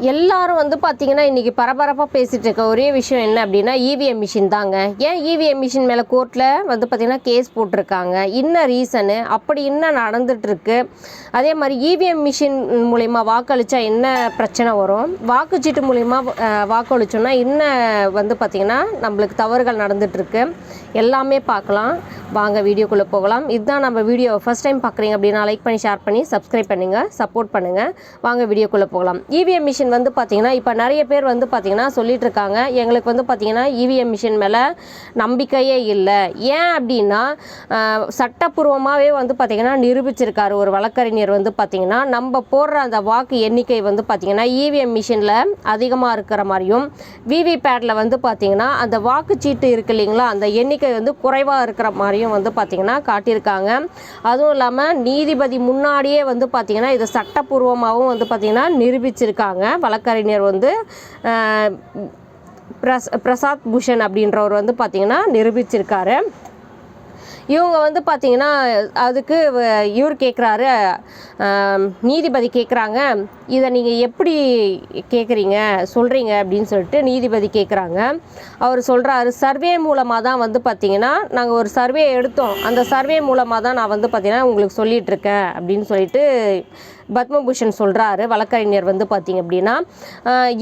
எல்லாரும் வந்து பார்த்தீங்கன்னா இன்றைக்கி பரபரப்பாக பேசிகிட்டு இருக்க ஒரே விஷயம் என்ன அப்படின்னா இவிஎம் மிஷின் தாங்க. ஏன் இவிஎம் மிஷின் மேலே கோர்ட்டில் வந்து பார்த்திங்கன்னா கேஸ் போட்டிருக்காங்க. என்ன ரீசனு அப்படி என்ன நடந்துகிட்ருக்கு அதே மாதிரி இவிஎம் மிஷின் மூலிமா வாக்களித்தா என்ன பிரச்சனை வரும்? வாக்குச்சீட்டு மூலிமா வாக்களிச்சோன்னா என்ன வந்து பார்த்திங்கன்னா நம்மளுக்கு தவறுகள் நடந்துகிட்ருக்கு எல்லாமே பார்க்கலாம். வாங்க வீடியோக்குள்ளே போகலாம். இதுதான் நம்ம வீடியோ ஃபஸ்ட் டைம் பார்க்குறீங்க அப்படின்னா லைக் பண்ணி ஷேர் பண்ணி சப்ஸ்கிரைப் பண்ணுங்கள் சப்போர்ட் பண்ணுங்கள் வாங்க வீடியோக்குள்ளே போகலாம். இவிஎம் மிஷின் வந்து பார்த்திங்கன்னா இப்போ நிறைய பேர் வந்து பார்த்திங்கன்னா சொல்லிட்டு இருக்காங்க. எங்களுக்கு வந்து பார்த்திங்கன்னா இவிஎம் மிஷின் மேலே நம்பிக்கையே இல்லை. ஏன் அப்படின்னா சட்டப்பூர்வமாகவே வந்து பார்த்திங்கன்னா நிரூபிச்சிருக்காரு ஒரு வழக்கறிஞர் வந்து பார்த்திங்கன்னா நம்ம போடுற அந்த வாக்கு எண்ணிக்கை வந்து பார்த்திங்கன்னா இவிஎம் மிஷினில் அதிகமாக இருக்கிற மாதிரியும் விவிபேட்டில் வந்து பார்த்திங்கன்னா அந்த வாக்குச்சீட்டு இருக்கு இல்லைங்களா அந்த எண்ணிக்கை வந்து குறைவாக இருக்கிற மாதிரி மாதிரியும் வந்து பார்த்திங்கன்னா காட்டியிருக்காங்க. அதுவும் இல்லாமல் நீதிபதி முன்னாடியே வந்து பார்த்திங்கன்னா இது சட்டப்பூர்வமாகவும் வந்து பார்த்திங்கன்னா நிரூபிச்சிருக்காங்க. வழக்கறிஞர் வந்து பிரஸ் பிரசாத் பூஷன் அப்படின்றவர் வந்து பார்த்திங்கன்னா நிரூபிச்சிருக்காரு. இவங்க வந்து பார்த்தீங்கன்னா அதுக்கு வ- இவர் கேட்குறாரு நீதிபதி கேட்குறாங்க இதை நீங்கள் எப்படி கேட்குறீங்க சொல்கிறீங்க அப்படின்னு சொல்லிட்டு நீதிபதி கேட்குறாங்க அவர் சொல்கிறாரு சர்வே மூலமாக தான் வந்து பார்த்தீங்கன்னா நாங்கள் ஒரு சர்வே எடுத்தோம். அந்த சர்வே மூலமாக தான் நான் வந்து பார்த்தீங்கன்னா உங்களுக்கு சொல்லிகிட்ருக்கேன் அப்படின்னு சொல்லிட்டு பத்மபூஷன் சொல்கிறாரு வழக்கறிஞர் வந்து பார்த்தீங்க அப்படின்னா.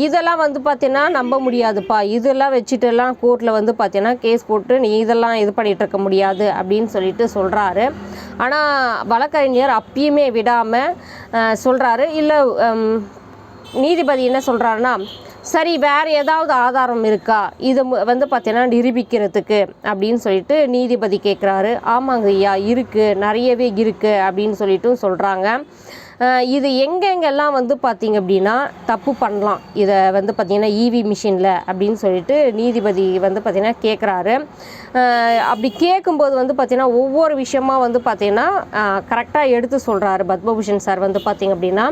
இதெல்லாம் வந்து பார்த்தீங்கன்னா நம்ப முடியாதுப்பா. இதெல்லாம் வச்சுட்டுலாம் கோர்ட்டில் வந்து பார்த்தீங்கன்னா கேஸ் போட்டு நீ இதெல்லாம் இது பண்ணிகிட்ருக்க இருக்க முடியாது அப்படின்னு அப்படின்னு சொல்லிட்டு சொல்கிறாரு ஆனால் வழக்கறிஞர் அப்பயுமே விடாமல் சொல்கிறாரு இல்லை நீதிபதி என்ன சொல்கிறாருன்னா சரி வேறு ஏதாவது ஆதாரம் இருக்கா? இது வந்து பார்த்தீங்கன்னா நிரூபிக்கிறதுக்கு அப்படின்னு சொல்லிட்டு நீதிபதி கேட்குறாரு ஆமாங்க ஐயா இருக்குது நிறையவே இருக்குது அப்படின்னு சொல்லிட்டும் சொல்கிறாங்க இது எங்கெங்கெல்லாம் வந்து பார்த்தீங்க அப்படின்னா தப்பு பண்ணலாம். இதை வந்து பார்த்திங்கன்னா இவி மிஷினில் அப்படின்னு சொல்லிட்டு நீதிபதி வந்து பார்த்திங்கன்னா கேட்குறாரு அப்படி கேட்கும்போது வந்து பார்த்திங்கன்னா ஒவ்வொரு விஷயமா வந்து பார்த்திங்கன்னா கரெக்டாக எடுத்து சொல்கிறாரு பத்மபூஷன் சார் வந்து பார்த்திங்க அப்படின்னா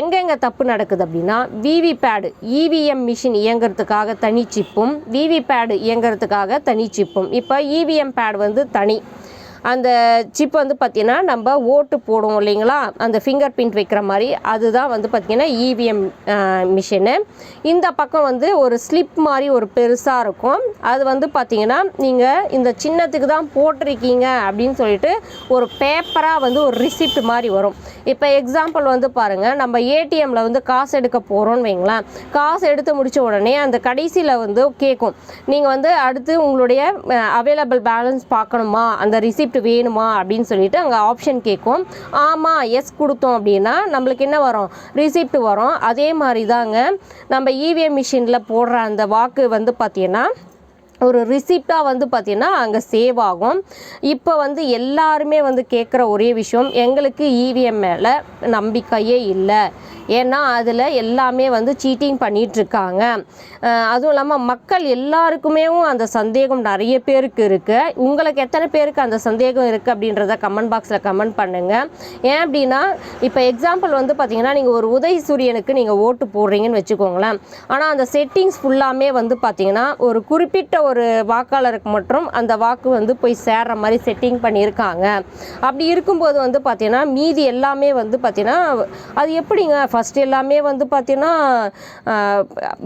எங்கெங்கே தப்பு நடக்குது அப்படின்னா விவி பேடு இவிஎம் மிஷின் இயங்குறதுக்காக தனி சிப்பும் விவி பேடு இயங்குறதுக்காக தனி சிப்பும். இப்போ இவிஎம் பேட் வந்து தனி. அந்த சிப் வந்து பார்த்திங்கன்னா நம்ம ஓட்டு போடுவோம் இல்லைங்களா? அந்த ஃபிங்கர் பிரிண்ட் வைக்கிற மாதிரி அதுதான் வந்து பார்த்திங்கன்னா இவிஎம் மிஷினு இந்த பக்கம் வந்து ஒரு ஸ்லிப் மாதிரி ஒரு பெருசாக இருக்கும். அது வந்து பார்த்திங்கன்னா நீங்கள் இந்த சின்னத்துக்கு தான் போட்டிருக்கீங்க அப்படின்னு சொல்லிட்டு ஒரு பேப்பராக வந்து ஒரு ரிசிப்ட் மாதிரி வரும். இப்போ எக்ஸாம்பிள் வந்து பாருங்கள் நம்ம ஏடிஎம்மில் வந்து காசு எடுக்க போகிறோம்னு வைங்களேன். காசு எடுத்து முடித்த உடனே அந்த கடைசியில் வந்து கேட்கும் நீங்கள் வந்து அடுத்து உங்களுடைய அவைலபிள் பேலன்ஸ் பார்க்கணுமா? அந்த ரிசிப்ட் வேணுமா அப்படின்னு சொல்லிட்டு அங்கே ஆப்ஷன் கேட்கும். ஆமாம் எஸ் கொடுத்தோம் அப்படின்னா நம்மளுக்கு என்ன வரும்? ரிசிப்ட் வரும். அதே மாதிரி தாங்க நம்ம இவிஎம் மிஷினில் போடுற அந்த வாக்கு வந்து பார்த்தீங்கன்னா ஒரு ரிசிப்டாக வந்து பார்த்திங்கன்னா அங்கே சேவ் ஆகும். இப்போ வந்து எல்லாருமே வந்து கேட்குற ஒரே விஷயம் எங்களுக்கு இவிஎம் மேலே நம்பிக்கையே இல்லை. ஏன்னா அதில் எல்லாமே வந்து சீட்டிங் பண்ணிகிட்ருக்காங்க அதுவும் இல்லாமல் மக்கள் எல்லாருக்குமே அந்த சந்தேகம் நிறைய பேருக்கு இருக்குது உங்களுக்கு எத்தனை பேருக்கு அந்த சந்தேகம் இருக்குது அப்படின்றத கமெண்ட் பாக்ஸில் கமெண்ட் பண்ணுங்கள் ஏன் அப்படின்னா இப்போ எக்ஸாம்பிள் வந்து பார்த்தீங்கன்னா நீங்கள் ஒரு உதய் சூரியனுக்கு நீங்கள் ஓட்டு போடுறீங்கன்னு வச்சுக்கோங்களேன். ஆனால் அந்த செட்டிங்ஸ் ஃபுல்லாமே வந்து பார்த்தீங்கன்னா ஒரு குறிப்பிட்ட ஒரு வாக்காளருக்கு மட்டும் அந்த வாக்கு வந்து போய் சேர்ற மாதிரி செட்டிங் பண்ணியிருக்காங்க. அப்படி இருக்கும்போது வந்து பார்த்தீங்கன்னா மீதி எல்லாமே வந்து பார்த்தீங்கன்னா அது எப்படிங்க? ஃபஸ்ட் எல்லாமே வந்து பார்த்தீங்கன்னா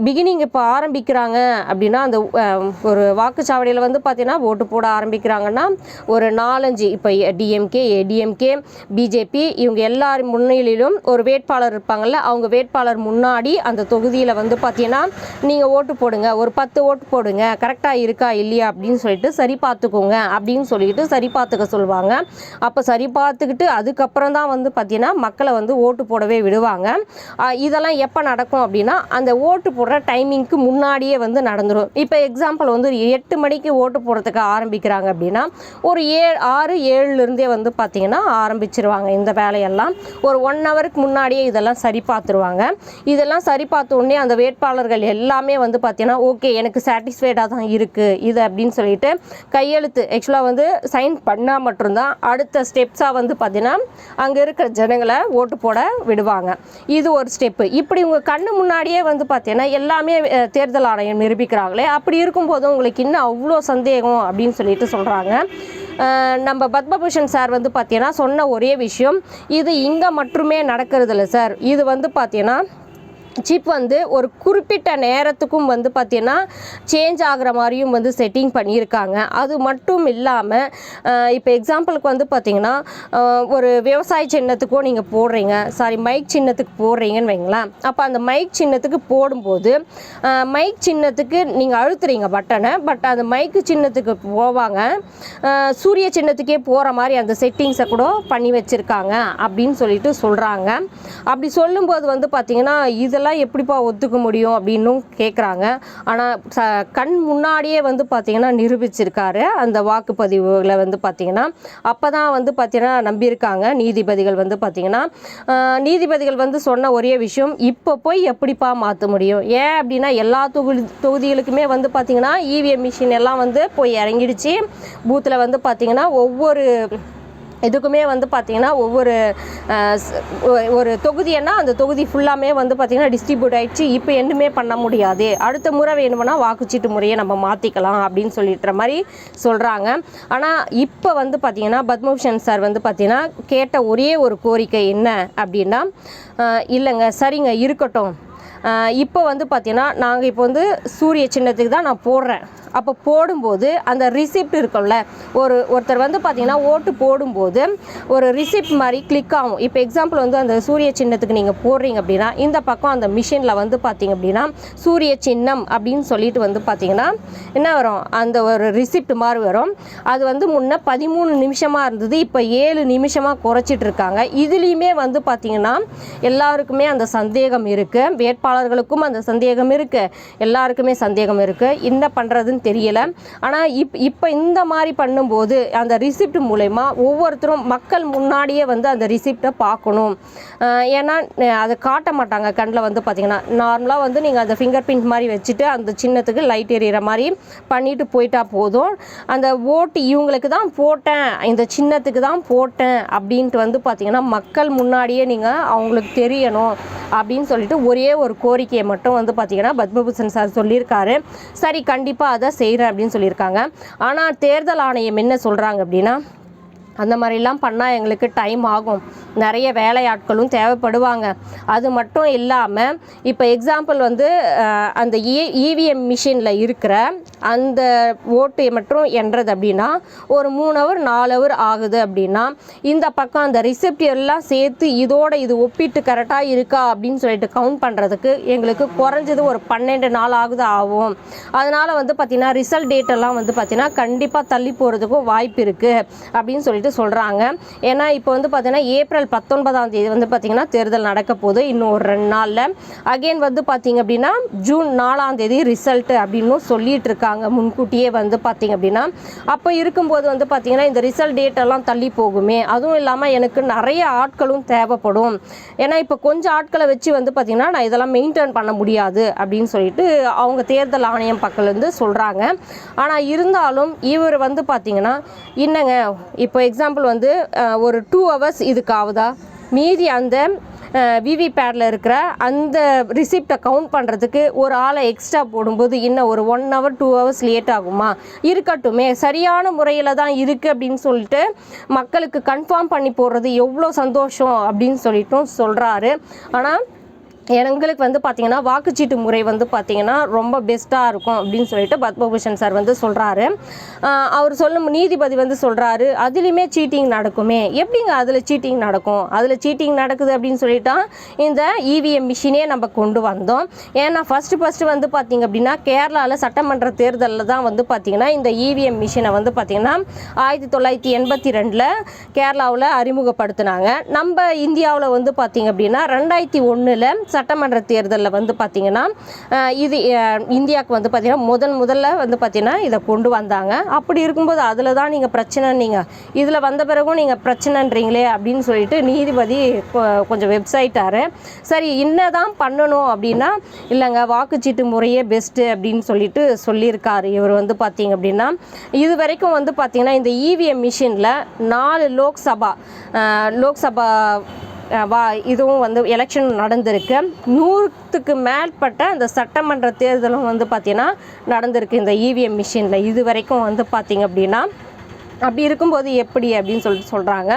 பிகினிங் இப்போ ஆரம்பிக்கிறாங்க அப்படின்னா அந்த ஒரு வாக்குச்சாவடியில் வந்து பார்த்தீங்கன்னா ஓட்டு போட ஆரம்பிக்கிறாங்கன்னா ஒரு நாலஞ்சு இப்போ டிஎம்கே ஏடிஎம்கே பிஜேபி இவங்க எல்லார் முன்னிலையிலும் ஒரு வேட்பாளர் இருப்பாங்கல்ல அவங்க வேட்பாளர் முன்னாடி அந்த தொகுதியில் வந்து பார்த்தீங்கன்னா நீங்கள் ஓட்டு போடுங்க ஒரு பத்து ஓட்டு போடுங்க கரெக்டாக இருக்கா இல்லையா அப்படின்னு சொல்லிட்டு சரி பார்த்துக்கோங்க அப்படின்னு சொல்லிட்டு சரி பார்த்துக்க சொல்லுவாங்க. அப்போ சரி பார்த்துக்கிட்டு அதுக்கப்புறம் தான் வந்து பார்த்தீங்கன்னா மக்களை வந்து ஓட்டு போடவே விடுவாங்க. இதெல்லாம் எப்போ நடக்கும் அப்படின்னா அந்த ஓட்டு போடுற டைமிங்க்கு முன்னாடியே வந்து நடந்துடும் இப்போ எக்ஸாம்பிள் வந்து எட்டு மணிக்கு ஓட்டு போடுறதுக்கு ஆரம்பிக்கிறாங்க அப்படின்னா ஒரு ஏ ஆறு ஏழுலேருந்தே வந்து பார்த்தீங்கன்னா ஆரம்பிச்சிருவாங்க இந்த வேலையெல்லாம். ஒரு ஒன் ஹவருக்கு முன்னாடியே இதெல்லாம் சரி பார்த்துருவாங்க இதெல்லாம் சரி பார்த்த உடனே அந்த வேட்பாளர்கள் எல்லாமே வந்து பார்த்தீங்கன்னா ஓகே எனக்கு சாட்டிஸ்ஃபைடாக தான் இருக்குது இது அப்படின்னு சொல்லிட்டு கையெழுத்து ஆக்சுவலாக வந்து சைன் பண்ணால் மட்டும்தான் அடுத்த ஸ்டெப்ஸாக வந்து பார்த்தீங்கன்னா அங்கே இருக்கிற ஜனங்களை ஓட்டு போட விடுவாங்க. இது ஒரு ஸ்டெப்பு இப்படி உங்கள் கண்ணு முன்னாடியே வந்து பார்த்தீங்கன்னா எல்லாமே தேர்தல் ஆணையம் நிரூபிக்கிறாங்களே அப்படி இருக்கும்போது உங்களுக்கு இன்னும் அவ்வளோ சந்தேகம் அப்படின்னு சொல்லிட்டு சொல்கிறாங்க நம்ம பத்மபூஷன் சார் வந்து பார்த்தீங்கன்னா சொன்ன ஒரே விஷயம் இது இங்கே மட்டுமே நடக்கிறது இல்லை சார். இது வந்து பார்த்தீங்கன்னா சிப் வந்து ஒரு குறிப்பிட்ட நேரத்துக்கும் வந்து பார்த்தீங்கன்னா சேஞ்ச் ஆகுற மாதிரியும் வந்து செட்டிங் பண்ணியிருக்காங்க. அது மட்டும் இல்லாமல் இப்போ எக்ஸாம்பிளுக்கு வந்து பார்த்தீங்கன்னா ஒரு விவசாய சின்னத்துக்கோ நீங்கள் போடுறீங்க. சாரி மைக் சின்னத்துக்கு போடுறீங்கன்னு வைங்களேன். அப்போ அந்த மைக் சின்னத்துக்கு போடும்போது மைக் சின்னத்துக்கு நீங்கள் அழுத்துறீங்க பட்டனை பட் அந்த மைக்கு சின்னத்துக்கு போவாங்க. சூரிய சின்னத்துக்கே போகிற மாதிரி அந்த செட்டிங்ஸை கூட பண்ணி வச்சுருக்காங்க அப்படின்னு சொல்லிட்டு சொல்கிறாங்க அப்படி சொல்லும்போது வந்து பார்த்திங்கன்னா இதெல்லாம் எப்படிப்பா ஒத்துக்க முடியும் அப்படின்னும் கேட்குறாங்க ஆனால் ச கண் முன்னாடியே வந்து பார்த்திங்கன்னா நிரூபிச்சிருக்காரு. அந்த வாக்குப்பதிவுகளை வந்து பார்த்திங்கன்னா அப்போ தான் வந்து பார்த்திங்கன்னா நம்பியிருக்காங்க நீதிபதிகள் வந்து பார்த்திங்கன்னா நீதிபதிகள் வந்து சொன்ன ஒரே விஷயம் இப்போ போய் எப்படிப்பா மாற்ற முடியும்? ஏன் அப்படின்னா எல்லா தொகுதி தொகுதிகளுக்குமே வந்து பார்த்திங்கன்னா இவிஎம் மிஷின் எல்லாம் வந்து போய் இறங்கிடுச்சு. பூத்தில் வந்து பார்த்திங்கன்னா ஒவ்வொரு இதுக்குமே வந்து பார்த்திங்கன்னா ஒவ்வொரு ஒரு தொகுதின்னா அந்த தொகுதி ஃபுல்லாமே வந்து பார்த்திங்கன்னா டிஸ்ட்ரிபியூட் ஆகிடுச்சு இப்போ என்னமே பண்ண முடியாது. அடுத்த முறை வேணும்னா வாக்குச்சீட்டு முறையை நம்ம மாற்றிக்கலாம் அப்படின்னு சொல்லிட்டுற மாதிரி சொல்கிறாங்க ஆனால் இப்போ வந்து பார்த்திங்கன்னா பத்மபூஷன் சார் வந்து பார்த்திங்கன்னா கேட்ட ஒரே ஒரு கோரிக்கை என்ன அப்படின்னா இல்லைங்க சரிங்க இருக்கட்டும். இப்போ வந்து பார்த்திங்கன்னா நாங்கள் இப்போ வந்து சூரிய சின்னத்துக்கு தான் நான் போடுறேன். அப்போ போடும்போது அந்த ரிசிப்ட் இருக்கும்ல ஒரு ஒருத்தர் வந்து பார்த்தீங்கன்னா ஓட்டு போடும்போது ஒரு ரிசிப்ட் மாதிரி கிளிக் ஆகும். இப்போ எக்ஸாம்பிள் வந்து அந்த சூரிய சின்னத்துக்கு நீங்கள் போடுறீங்க அப்படின்னா இந்த பக்கம் அந்த மிஷினில் வந்து பார்த்தீங்க அப்படின்னா சூரிய சின்னம் அப்படின்னு சொல்லிட்டு வந்து பார்த்தீங்கன்னா என்ன வரும்? அந்த ஒரு ரிசிப்ட் மாதிரி வரும். அது வந்து முன்ன பதிமூணு நிமிஷமாக இருந்தது இப்போ ஏழு நிமிஷமாக குறைச்சிட்டு இருக்காங்க. இதுலேயுமே வந்து பார்த்தீங்கன்னா எல்லாருக்குமே அந்த சந்தேகம் இருக்குது வேட்பாளர்களுக்கும் அந்த சந்தேகம் இருக்குது எல்லாருக்குமே சந்தேகம் இருக்குது என்ன பண்ணுறதுன்னு தெரியல. ஆனால் இப் இப்போ இந்த மாதிரி பண்ணும்போது அந்த ரிசிப்ட் மூலயமா ஒவ்வொருத்தரும் மக்கள் முன்னாடியே வந்து அந்த ரிசிப்டை பார்க்கணும். ஏன்னா அதை காட்ட மாட்டாங்க. கண்ணில் வந்து பார்த்தீங்கன்னா நார்மலாக வந்து நீங்கள் அந்த ஃபிங்கர் பிரிண்ட் மாதிரி வச்சுட்டு அந்த சின்னத்துக்கு லைட் எறிகிற மாதிரி பண்ணிட்டு போயிட்டா போதும். அந்த ஓட்டு இவங்களுக்கு தான் போட்டேன். இந்த சின்னத்துக்கு தான் போட்டேன் அப்படின்ட்டு வந்து பார்த்தீங்கன்னா மக்கள் முன்னாடியே நீங்கள் அவங்களுக்கு தெரியணும் அப்படின்னு சொல்லிட்டு ஒரே ஒரு கோரிக்கையை மட்டும் வந்து பார்த்தீங்கன்னா பத்மபூஷன் சார் சொல்லியிருக்காரு. சரி கண்டிப்பாக அதை செய்கிறேன் அப்படின்னு சொல்லியிருக்காங்க. ஆனால் தேர்தல் ஆணையம் என்ன சொல்கிறாங்க அப்படின்னா அந்த மாதிரிலாம் பண்ணால் எங்களுக்கு டைம் ஆகும். நிறைய வேலையாட்களும் தேவைப்படுவாங்க. அது மட்டும் இல்லாமல் இப்போ எக்ஸாம்பிள் வந்து அந்த இ இவிஎம் மிஷினில் இருக்கிற அந்த ஓட்டு மட்டும் எண்றது அப்படின்னா ஒரு மூணு ஹவர் நாலு ஹவர் ஆகுது அப்படின்னா இந்த பக்கம் அந்த ரிசிப்ட் எல்லாம் சேர்த்து இதோட இது ஒப்பிட்டு கரெக்டாக இருக்கா அப்படின்னு சொல்லிட்டு கவுண்ட் பண்ணுறதுக்கு எங்களுக்கு குறைஞ்சது ஒரு பன்னெண்டு நாள் ஆகுது ஆகும். அதனால் வந்து பார்த்திங்கன்னா ரிசல்ட் டேட்டெல்லாம் வந்து பார்த்திங்கன்னா கண்டிப்பாக தள்ளி போகிறதுக்கும் வாய்ப்பு இருக்குது அப்படின்னு சொல்லிட்டு சொல்கிறாங்க ஏன்னா இப்போ வந்து பார்த்தீங்கன்னா ஏப்ரல் பத்தொன்பதாம் தேதி வந்து பார்த்திங்கன்னா தேர்தல் நடக்க போகுது. இன்னும் ஒரு ரெண்டு நாளில். அகைன் வந்து பார்த்திங்க அப்படின்னா ஜூன் நாலாம் தேதி ரிசல்ட்டு அப்படின்னு சொல்லிட்டு இருக்காங்க. முன்கூட்டியே வந்து பார்த்திங்க அப்படின்னா. அப்போ இருக்கும்போது வந்து பார்த்திங்கன்னா இந்த ரிசல்ட் டேட் எல்லாம் தள்ளி போகுமே. அதுவும் இல்லாமல் எனக்கு நிறைய ஆட்களும் தேவைப்படும். ஏன்னா இப்போ கொஞ்சம் ஆட்களை வச்சு வந்து பார்த்திங்கன்னா நான் இதெல்லாம் மெயின்டைன் பண்ண முடியாது அப்படின்னு சொல்லிட்டு அவங்க தேர்தல் ஆணையம் பக்கத்துலேருந்து சொல்கிறாங்க ஆனால் இருந்தாலும் இவர் வந்து பார்த்திங்கன்னா என்னங்க இப்போ எக்ஸாம்பிள் வந்து ஒரு டூ ஹவர்ஸ் இதுக்கு ஆகுதா மீதி அந்த விவிபேடில் இருக்கிற அந்த ரிசிப்டை கவுண்ட் பண்ணுறதுக்கு ஒரு ஆளை எக்ஸ்ட்ரா போடும்போது இன்னும் ஒரு one hour two hours late ஆகுமா? இருக்கட்டுமே. சரியான முறையில் தான் இருக்குது அப்படின்னு சொல்லிட்டு மக்களுக்கு கன்ஃபார்ம் பண்ணி போடுறது எவ்வளோ சந்தோஷம் அப்படின்னு சொல்லிட்டும் சொல்கிறாரு ஆனால் எங்களுக்கு வந்து பார்த்தீங்கன்னா வாக்குச்சீட்டு முறை வந்து பார்த்தீங்கன்னா ரொம்ப பெஸ்ட்டாக இருக்கும் அப்படின்னு சொல்லிட்டு பத்மபூஷன் சார் வந்து சொல்கிறாரு அவர் சொல்லும் நீதிபதி வந்து சொல்கிறாரு அதுலேயுமே சீட்டிங் நடக்குமே. எப்படிங்க அதில் சீட்டிங் நடக்கும்? அதில் சீட்டிங் நடக்குது அப்படின்னு சொல்லிட்டா இந்த இவிஎம் மிஷினே நம்ம கொண்டு வந்தோம். ஏன்னா ஃபஸ்ட்டு ஃபஸ்ட்டு வந்து பார்த்தீங்க அப்படின்னா கேரளாவில் சட்டமன்ற தேர்தலில் தான் வந்து பார்த்தீங்கன்னா இந்த இவிஎம் மிஷினை வந்து பார்த்தீங்கன்னா ஆயிரத்தி தொள்ளாயிரத்தி எண்பத்தி ரெண்டில் கேரளாவில் அறிமுகப்படுத்தினாங்க. நம்ம இந்தியாவில் வந்து பார்த்தீங்க அப்படின்னா ரெண்டாயிரத்தி ஒன்றில் சட்டமன்ற தேர்தலில் வந்து பார்த்தீங்கன்னா இது இந்தியாவுக்கு வந்து பார்த்திங்கன்னா முதன் முதல்ல வந்து பார்த்திங்கன்னா இதை கொண்டு வந்தாங்க. அப்படி இருக்கும்போது அதில் தான் நீங்கள் பிரச்சனை நீங்கள் இதில் வந்த பிறகும் நீங்கள் பிரச்சனைன்றீங்களே அப்படின்னு சொல்லிட்டு நீதிபதி கொஞ்சம் வெப்சைட்டார். சரி என்ன தான் பண்ணணும் அப்படின்னா இல்லைங்க வாக்குச்சீட்டு முறையே பெஸ்ட்டு அப்படின்னு சொல்லிட்டு சொல்லியிருக்காரு. இவர் வந்து பார்த்தீங்க அப்படின்னா இது வரைக்கும் வந்து பார்த்திங்கன்னா இந்த இவிஎம் மிஷினில் நாலு லோக்சபா லோக்சபா வா இதுவும் வந்து எலெக்ஷன் நடந்திருக்கு. நூறுத்துக்கு மேற்பட்ட அந்த சட்டமன்ற தேர்தலும் வந்து பார்த்திங்கன்னா நடந்திருக்கு இந்த இவிஎம் மிஷினில் இது வரைக்கும் வந்து பார்த்திங்க அப்படின்னா அப்படி இருக்கும்போது எப்படி அப்படின்னு சொல்லிட்டு சொல்கிறாங்க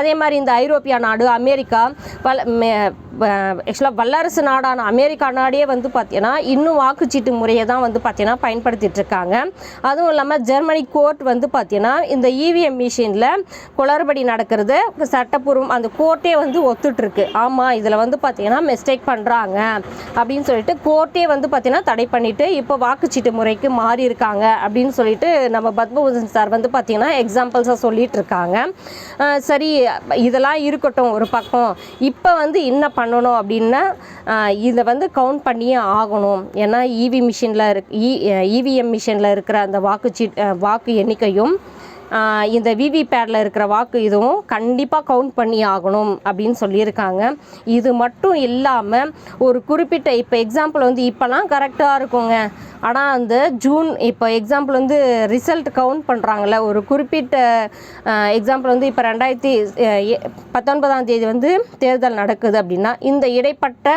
அதே மாதிரி இந்த ஐரோப்பியா நாடு அமெரிக்கா பல ஆக்சுவலாக வல்லரசு நாடான அமெரிக்கா நாடே வந்து பார்த்தீங்கன்னா இன்னும் வாக்குச்சீட்டு முறையை தான் வந்து பார்த்தீங்கன்னா பயன்படுத்திட்டு இருக்காங்க. அதுவும் இல்லாமல் ஜெர்மனி கோர்ட் வந்து பார்த்தீங்கன்னா இந்த இவிஎம் மிஷினில் குளறுபடி நடக்கிறது. சட்டப்பூர்வம் அந்த கோர்ட்டே வந்து ஒத்துட்ருக்கு ஆமாம் இதில் வந்து பார்த்தீங்கன்னா மிஸ்டேக் பண்ணுறாங்க அப்படின்னு சொல்லிட்டு கோர்ட்டே வந்து பார்த்தீங்கன்னா தடை பண்ணிவிட்டு இப்போ வாக்குச்சீட்டு முறைக்கு மாறி இருக்காங்க அப்படின்னு சொல்லிட்டு நம்ம பத்மபூஷன் சார் வந்து பார்த்தீங்கன்னா எக்ஸாம்பிள்ஸாக சொல்லிட்டு இருக்காங்க சரி இதெல்லாம் இருக்கட்டும் ஒரு பக்கம். இப்போ வந்து என்ன பண்ணணும் அப்படின்னா இதை வந்து கவுண்ட் பண்ணியே ஆகணும். ஏன்னா இவி மிஷினில் இருக் இ இவிஎம் மிஷினில் இருக்கிற அந்த வாக்குச்சீட் வாக்கு எண்ணிக்கையும் இந்த விவிபேடில் இருக்கிற வாக்கு இதுவும் கண்டிப்பாக கவுண்ட் பண்ணி ஆகணும் அப்படின்னு சொல்லியிருக்காங்க. இது மட்டும் இல்லாமல் ஒரு குறிப்பிட்ட இப்போ எக்ஸாம்பிள் வந்து இப்போலாம் கரெக்டாக இருக்குங்க. ஆனால் அந்த ஜூன் இப்போ எக்ஸாம்பிள் வந்து ரிசல்ட் கவுண்ட் பண்ணுறாங்கல்ல ஒரு குறிப்பிட்ட எக்ஸாம்பிள் வந்து இப்போ ரெண்டாயிரத்தி பத்தொன்பதாம் தேதி வந்து தேர்தல் நடக்குது அப்படின்னா இந்த இடைப்பட்ட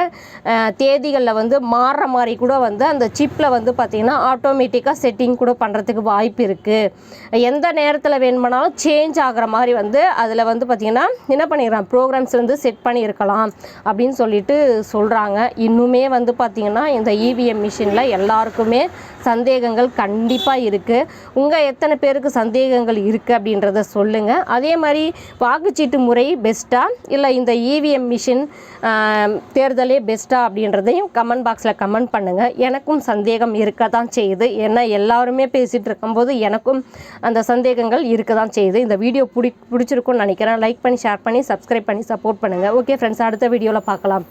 தேதிகளில் வந்து மாறுற மாதிரி கூட வந்து அந்த சிப்பில் வந்து பார்த்திங்கன்னா ஆட்டோமேட்டிக்காக செட்டிங் கூட பண்ணுறதுக்கு வாய்ப்பு இருக்குது எந்த நேரத்தில் வேணுமானாலும் சேஞ்ச் ஆகிற மாதிரி வந்து அதில் வந்து பார்த்திங்கன்னா என்ன பண்ணிடுறான் ப்ரோக்ராம்ஸ் வந்து செட் பண்ணியிருக்கலாம் அப்படின்னு சொல்லிட்டு சொல்கிறாங்க இன்னுமே வந்து பார்த்திங்கன்னா இந்த இவிஎம் மிஷினில் எல்லாருக்குமே சந்தேகங்கள் கண்டிப்பாக இருக்குது உங்கள் எத்தனை பேருக்கு சந்தேகங்கள் இருக்குது அப்படின்றத சொல்லுங்கள் அதே மாதிரி வாக்குச்சீட்டு முறை பெஸ்ட்டா இல்லை இந்த இவிஎம் மிஷின் தேர்தலே பெஸ்ட்டா அப்படின்றதையும் கமெண்ட் பாக்ஸில் கமெண்ட் பண்ணுங்கள் எனக்கும் சந்தேகம் இருக்க தான் செய்யுது. ஏன்னா எல்லாருமே பேசிகிட்டு இருக்கும்போது எனக்கும் அந்த சந்தேகங்கள் இருக்க தான் செய்யுது. இந்த வீடியோ பிடி பிடிச்சிருக்கும்னு நினைக்கிறேன். லைக் பண்ணி ஷேர் பண்ணி சப்ஸ்கிரைப் பண்ணி சப்போர்ட் பண்ணுங்கள் ஓகே ஃப்ரெண்ட்ஸ் அடுத்த வீடியோவில் பார்க்கலாம்.